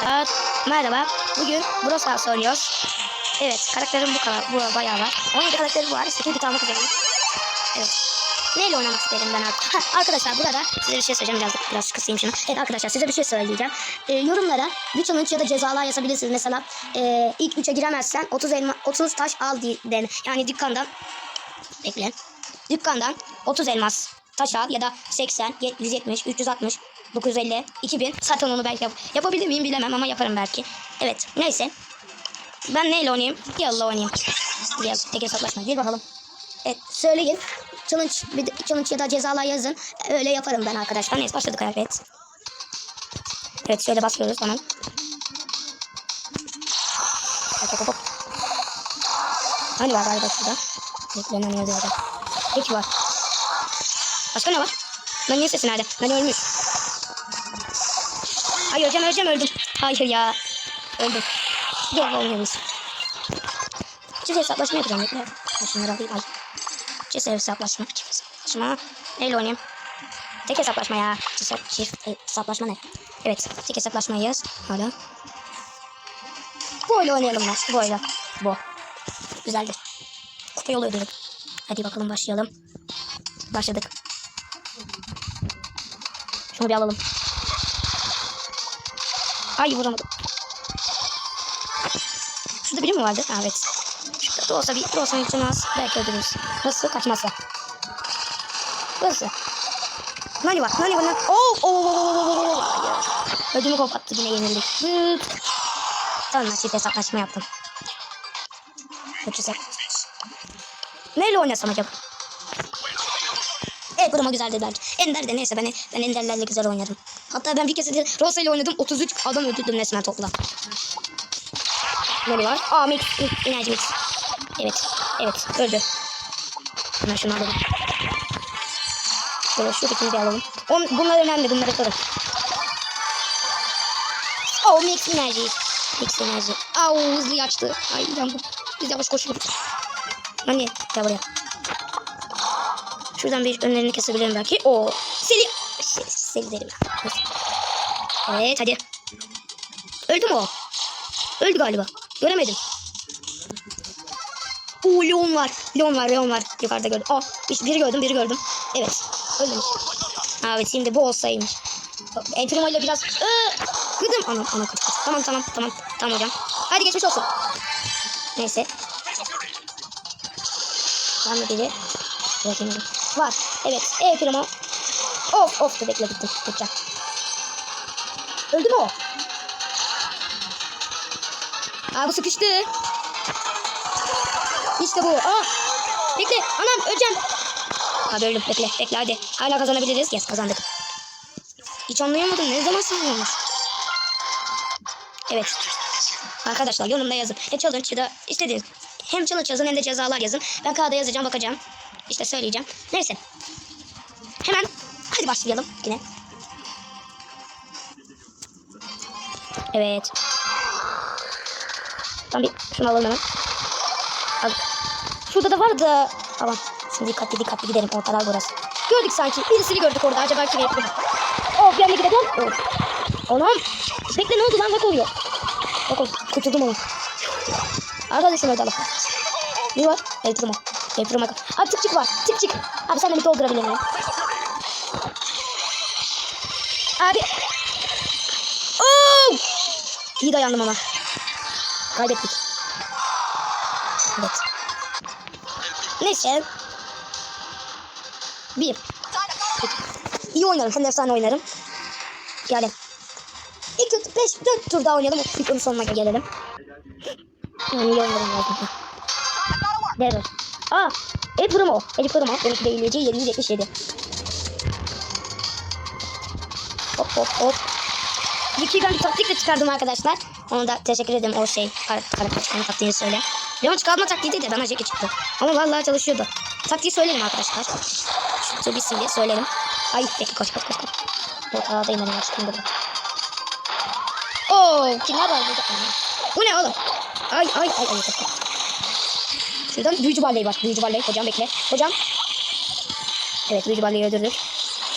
arkadaşlar. Merhaba. Bugün Brawl Stars oynuyoruz. Evet karakterim bu kadar. Bu bayağı var. 17 karakterim var. İşte bir almak üzereyim. Evet. Neyle oynamak isterim ben artık? Ha, arkadaşlar burada size bir şey söyleyeceğim. Biraz, biraz kısayım şunu. Evet arkadaşlar size bir şey söyleyeceğim. Ee, yorumlara bir challenge ya da cezalar yazabilirsiniz. Mesela e, ilk 3'e giremezsen 30 elma 30 taş al diye. Yani dükkandan bekle. Dükkandan 30 elmas taş al ya da 80, 170, 360, 950, 2000. Zaten onu belki yap yapabilir miyim bilemem ama yaparım belki. Evet neyse. Ben neyle oynayayım? Yalla oynayayım. Gel tek hesaplaşma. Gel bakalım. Evet söyleyin. Challenge, bir de, challenge ya da cezalar yazın. Öyle yaparım ben arkadaşlar. Neyse başladık evet. Evet şöyle basıyoruz tamam. Hop hop hop. Hani var galiba şurada. Beklenen yazıyor orada. Peki var. Başka ne var? Lan niye sesi nerede? Lan ölmüş. Ay öleceğim öleceğim öldüm. Hayır ya. Öldüm. Gel oynuyoruz. Çift hesaplaşma yapacağım. Bekle. Şunları alayım. Ay. Çift hesaplaşma. Çift hesaplaşma. Neyle oynayayım? Tek hesaplaşma ya. Çift, çift hesaplaşma ne? Evet. Tek hesaplaşmayız. Hala. Oyunu oynayalım lan. Oyunu. Bu. Güzeldi. Kupa yolu ödülü. Hadi bakalım başlayalım. Başladık. Şunu bir alalım. Ay vuramadım. Şurada biri mi vardı? Ha, evet. Şurada da olsa bir bir olsa bir az belki öldürürüz. Nasıl kaçmazsa. Burası. Nani var? Nani var? Nani? Oh, oh, oh, oh, oh, oh. Ödümü kopattı yine yenildik. Tamam çift hesaplaşma yaptım. Hesap. Neyle oynasam acaba? Evet burama güzeldi belki. Ender de neyse ben, ben Ender'lerle güzel oynarım. Hatta ben bir de Rosa ile oynadım. 33 adam öldürdüm resmen topla. Ne var? Aa mix, enerji mix. Evet, evet öldü. Hemen şunu alalım. Şöyle şuradakini de alalım. On, bunlar önemli bunları atalım. Oh mix enerji. Mix enerji. Au hızlı açtı. Ay yandım. Biz yavaş koşuyoruz. Hani gel buraya. Şuradan bir önlerini kesebilirim belki. O seni seni derim. Evet hadi. Öldü mü o? Öldü galiba. Göremedim. Oo Leon var. Leon var, Leon var. Yukarıda gördüm. Bir- biri gördüm, biri gördüm. Evet. Ha, evet şimdi bu olsaymış. El Primo ile biraz ıı, kırdım. Anam, anam kırdım. Tamam, tamam, tamam. Tamam hocam. Hadi geçmiş olsun. Neyse. Var mı biri? Var. Evet. El Primo. Of of da bekle gittim. Gideceğim. Öldü mü o? Aa bu sıkıştı. İşte bu. Aa. Bekle. Anam öleceğim. Abi öldüm. Bekle. Bekle hadi. Hala kazanabiliriz. Yes kazandık. Hiç anlayamadım. Ne zaman sınırmış? Evet. Arkadaşlar yorumda yazın. Hem challenge ya da istediğiniz. Hem challenge yazın hem de cezalar yazın. Ben kağıda yazacağım bakacağım. İşte söyleyeceğim. Neyse. Hemen hadi başlayalım yine. Evet. Tamam bir şunu alalım hemen. Al. Şurada da vardı. Tamam. Şimdi dikkatli dikkatli gidelim. Ortalar burası. Gördük sanki. Birisini gördük orada. Acaba kim yaptı? Oh bir anda gidelim. Oh. Anam. Bekle ne oldu lan? Bak oluyor. Bak oldu. Kurtuldum onu. Arkadaşım öldü Allah. Ne var? El Primo. El Primo. Abi tık çık var. Tık çık. Abi sen de bir doldurabilir miyim? Abi. Oh! İyi dayandım ama. Kaybettik. Evet. Neyse. Bir. İyi oynarım. Hem de efsane oynarım. Yani. İlk tur, beş, dört tur daha oynayalım. Videonun sonuna gelelim. Yani iyi oynarım lazım. Devre. Aa. El Primo. El Primo. Benimki de iyileci 777. Hop hop. Wiki'den bir taktik de çıkardım arkadaşlar. Ona da teşekkür ederim o şey. Kar karakter çıkarma taktiğini söyle. Leon çıkarma taktiği değil de bana Jackie çıktı. Ama vallahi çalışıyordu. Taktiği söylerim arkadaşlar. Şu tur bitsin diye söylerim. Ay bekle koş koş koş. koş. Ortalardayım ben açtım burada. Oo kimler var burada? Bu ne oğlum? Ay ay ay ay. Şuradan büyücü balleyi var. Büyücü balleyi. Hocam bekle. Hocam. Evet büyücü balleyi öldürdük.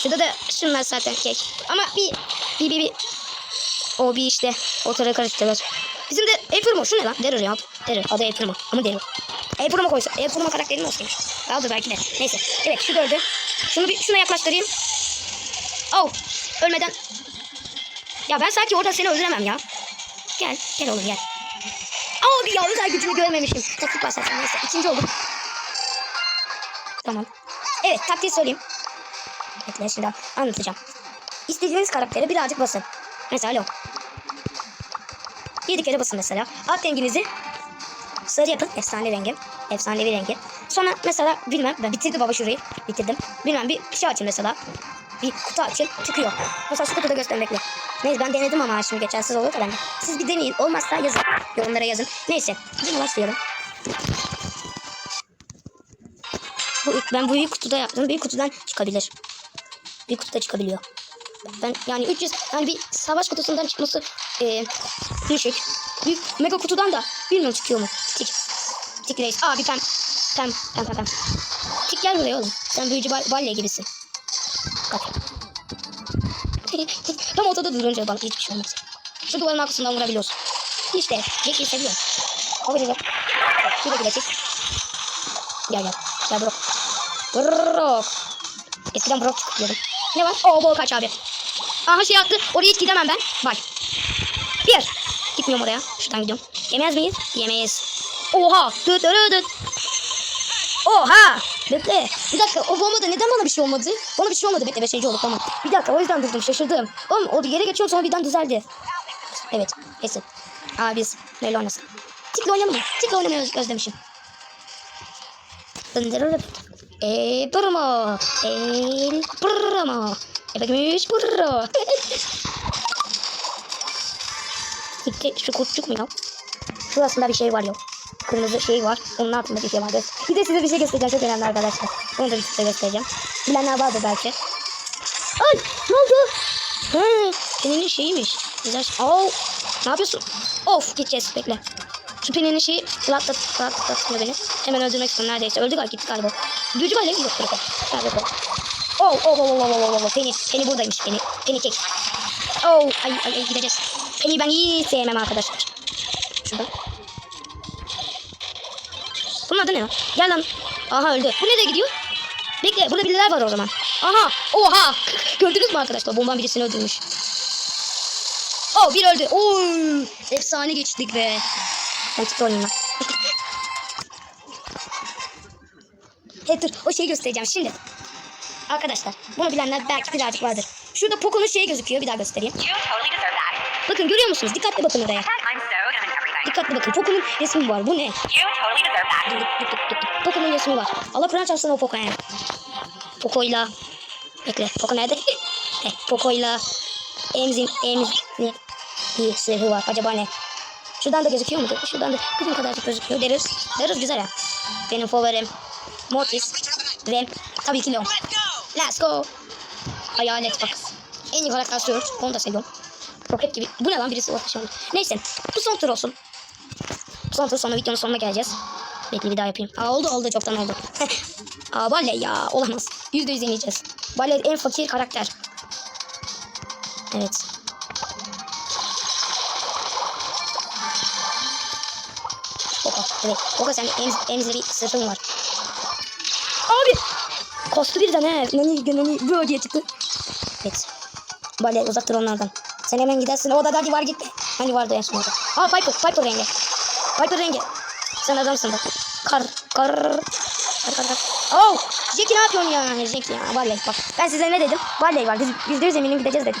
Şurada da şunlar zaten kek. Ama bir bir bir bir O bir işte ortalığı karıştırıyor. Bizim de April Şu ne lan? Derrir ya. Derrir. Adı April Ama Derrir. April koysa. April karakterini nasılmış? Kaldı belki de. Neyse. Evet şu dördü. Şunu bir şuna yaklaştırayım. Oh. Ölmeden. Ya ben sanki orada seni öldüremem ya. Gel. Gel oğlum gel. Abi ya özel gücünü görmemişim. Taktik başlatsın neyse. İkinci oldum. Tamam. Evet taktiği söyleyeyim. Bekle şimdi anlatacağım. İstediğiniz karaktere birazcık basın. Mesela Lo. 7 kere basın mesela. Alt renginizi sarı yapın. Efsane rengim. Efsanevi rengi. Sonra mesela bilmem ben bitirdim baba şurayı. Bitirdim. Bilmem bir şey açın mesela. Bir kutu açın çıkıyor. Mesela şu kutuda göstermekle. Neyse ben denedim ama şimdi geçersiz olur da. Siz bir deneyin. Olmazsa yazın. Yorumlara yazın. Neyse. Şimdi başlayalım. Bu, ben bu büyük kutuda yaptım. Büyük kutudan çıkabilir. Büyük kutuda çıkabiliyor. Ben yani 300 yani bir savaş kutusundan çıkması e, düşük. Büyük mega kutudan da bilmiyorum çıkıyor mu? Tik. Tik reis. Aa bir pem. Pem. Pem pem pem. Tik gel buraya oğlum. Sen büyücü bal balya gibisin. Bak. Tam ortada durunca bana hiçbir şey olmaz. Şu duvarın arkasından vurabiliyorsun. İşte Jack'i seviyorum. Al bir de. Güle güle Tik. Gel gel. Gel bro. Brok. Eskiden brok çıkıyordum. Ne var? Oo bol kaç abi. Aha şey attı. Oraya hiç gidemem ben. Bak. Bir. Gitmiyorum oraya. Şuradan gidiyorum. Yemez miyiz? Yemeyiz. Oha. Dıt dıt dıt. Oha. Bekle. Bir dakika o bombada neden bana bir şey olmadı? Bana bir şey olmadı. Bekle beşinci olduk tamam. Bir dakika o yüzden durdum şaşırdım. Oğlum o yere geçiyorum sonra birden düzeldi. Evet. Kesin. Aa biz neyle oynasın? Tikle oynamadım. Tikle oynamayı öz- özlemişim. Dındırırıp. El primo. El primo. Epekmiş burro. Gitti şu kurtçuk mu ya? Şurasında bir şey var ya. Kırmızı şey var. Onun altında bir şey var. Bir de size bir şey göstereceğim. Çok önemli arkadaşlar. Onu da size göstereceğim. Bilenler vardır belki. Ay ne oldu? Hı, senin şeyiymiş. Güzel. şey. Oo, ne yapıyorsun? Of gideceğiz bekle. Penny'nin şeyi rahatlat, rahatlatmıyor beni. Hemen öldürmek istiyorum neredeyse. Öldü galiba gitti galiba. Var ya yok. Nerede o? Oh oh oh oh oh oh oh Penny. Penny buradaymış Penny. Penny tek. Oh ay ay ay gideceğiz. Penny'yi ben hiç sevmem arkadaşlar. Şurada. Bunun adı ne lan? Gel lan. Aha öldü. Bu nereye gidiyor? Bekle burada biriler var o zaman. Aha. Oha. Gördünüz mü arkadaşlar? Bomban birisini öldürmüş. Oh bir öldü. Oy. Efsane geçtik be. Ben çıktı oynayayım lan. Hey dur o şeyi göstereceğim şimdi. Arkadaşlar bunu bilenler belki birazcık vardır. Şurada Poco'nun şeyi gözüküyor bir daha göstereyim. Bakın görüyor musunuz? Dikkatli bakın oraya. Dikkatli bakın. Poco'nun resmi var. Bu ne? Poco'nun resmi var. Allah Kur'an çarpsın o Poco yani. Poco'yla. Bekle. Poco nerede? Heh, Poco'yla. Emzin. Emzin. Bir sırrı var. Acaba ne? Şuradan da gözüküyor mu? Şuradan da kızım kadarcık gözüküyor. Deriz. Deriz güzel ya. Benim favorim. Mortis. Ve tabii ki Leon. Let's go. Hayalet bak. En iyi karakter Surge. Onu da seviyorum. Roket gibi. Bu ne lan birisi orta oldu. Neyse. Bu son tur olsun. Bu son tur sonra videonun sonuna geleceğiz. Bekle bir daha yapayım. Aa oldu oldu çoktan oldu. Aa Barley ya olamaz. Yüzde yüz yeneceğiz. Barley en fakir karakter. Evet. Evet. Boka sen emz, emzde bir sırtın var. Abi. Kostu birden he. Nani gönlünü böyle diye çıktı. Evet. Barley uzak dur onlardan. Sen hemen gidersin. O da hadi var gitti. Hani vardı en son orada. Aa Piper. Piper rengi. Piper rengi. Sen adamsın bak. Kar. Kar. Kar kar kar. Oh. Jackie ne yapıyorsun ya? Jackie ya. Barley bak. Ben size ne dedim? Barley var. Biz yüzde yüz eminim gideceğiz dedim.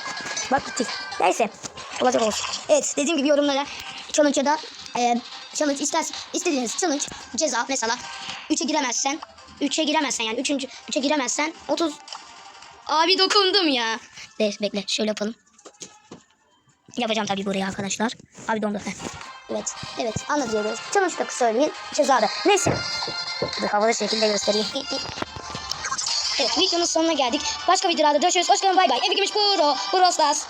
Bak gittik. Neyse. Olacak olsun. Evet. Dediğim gibi yorumlara challenge'a da e, challenge ister, istediğiniz challenge ceza mesela 3'e giremezsen 3'e giremezsen yani 3. 3'e giremezsen 30 Abi dokundum ya. Dur bekle şöyle yapalım. Yapacağım tabii buraya arkadaşlar. Abi dondu. Evet. Evet anlatıyoruz. Challenge da söyleyin. Cezada. Neyse. Dur havalı şekilde göstereyim. Evet videonun sonuna geldik. Başka videolarda görüşürüz. Hoşçakalın bay bay. Evi Gümüş Pro. Pro Stars.